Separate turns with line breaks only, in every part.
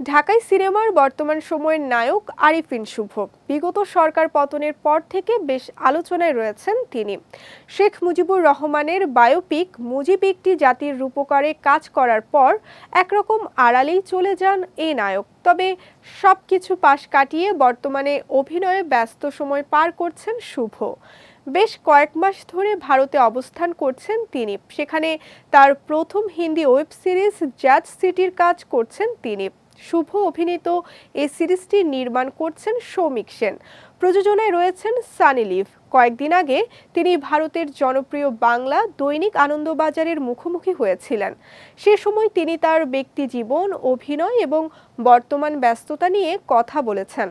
ঢাকাই সিনেমার বর্তমান সময়ের নায়ক আরিফিন শুভ। বিগত সরকার পতনের পর থেকে বেশ আলোচনায় রয়েছেন তিনি। শেখ মুজিবুর রহমানের বায়োপিক মুজিব একটি জাতির রূপকারে কাজ করার পর একরকম আড়ালেই চলে যান এই নায়ক। তবে সব কিছু পাশ কাটিয়ে বর্তমানে অভিনয়ে ব্যস্ত সময় পার করছেন শুভ। বেশ কয়েক মাস ধরে ভারতে অবস্থান করছেন তিনি। সেখানে তার প্রথম হিন্দি ওয়েব সিরিজ জাজ সিটির কাজ করছেন তিনি। শুভ অভিনীত এই সিরিজটি নির্মাণ করছেন সৌমিক সেন। প্রযোজনায় রয়েছেন সানি লিভ। কয়েকদিন আগে তিনি ভারতের জনপ্রিয় বাংলা দৈনিক আনন্দবাজারের মুখোমুখি হয়েছিলেন। সে সময় তিনি তার ব্যক্তি জীবন, অভিনয় এবং বর্তমান ব্যস্ততা নিয়ে কথা বলেছেন।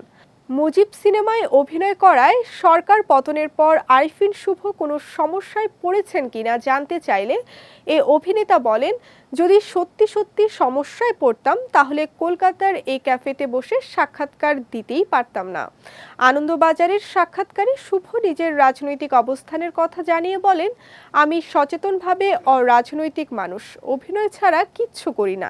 মুজিব সিনেমায় অভিনয় করায় সরকার পতনের পর আরিফিন শুভ কোনো সমস্যায় পড়েছেন কিনা জানতে চাইলে এ অভিনেতা বলেন, যদি সত্যি সত্যি সমস্যায় পড়তাম, তাহলে কলকাতার এই ক্যাফেতে বসে সাক্ষাৎকার দিতেই পারতাম না। আনন্দবাজারের সাক্ষাৎকারে শুভ নিজের রাজনৈতিক অবস্থানের কথা জানিয়ে বলেন, আমি সচেতনভাবে অরাজনৈতিক মানুষ, অভিনয় ছাড়া কিচ্ছু করি না।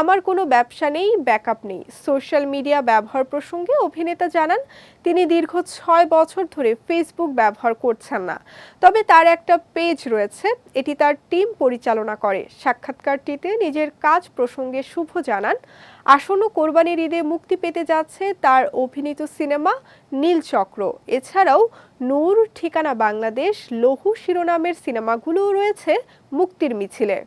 আমার কোনো ব্যবসা নেই, ব্যাকআপ নেই। সোশ্যাল মিডিয়া ব্যবহার প্রসঙ্গে অভিনেতা জানান, তিনি দীর্ঘ ছয় বছর ধরে ফেসবুক ব্যবহার করছেন না। তবে তার একটা পেজ রয়েছে, এটি তার টিম পরিচালনা করে। সাক্ষাৎকারটিতে নিজের কাজ প্রসঙ্গে শুভ জানান, আসন্ন কোরবানির ঈদে মুক্তি পেতে যাচ্ছে তার অভিনীত সিনেমা নীলচক্র। এছাড়াও নূর ঠিকানা বাংলাদেশ লহু শিরোনামের সিনেমাগুলোও রয়েছে মুক্তির মিছিলে।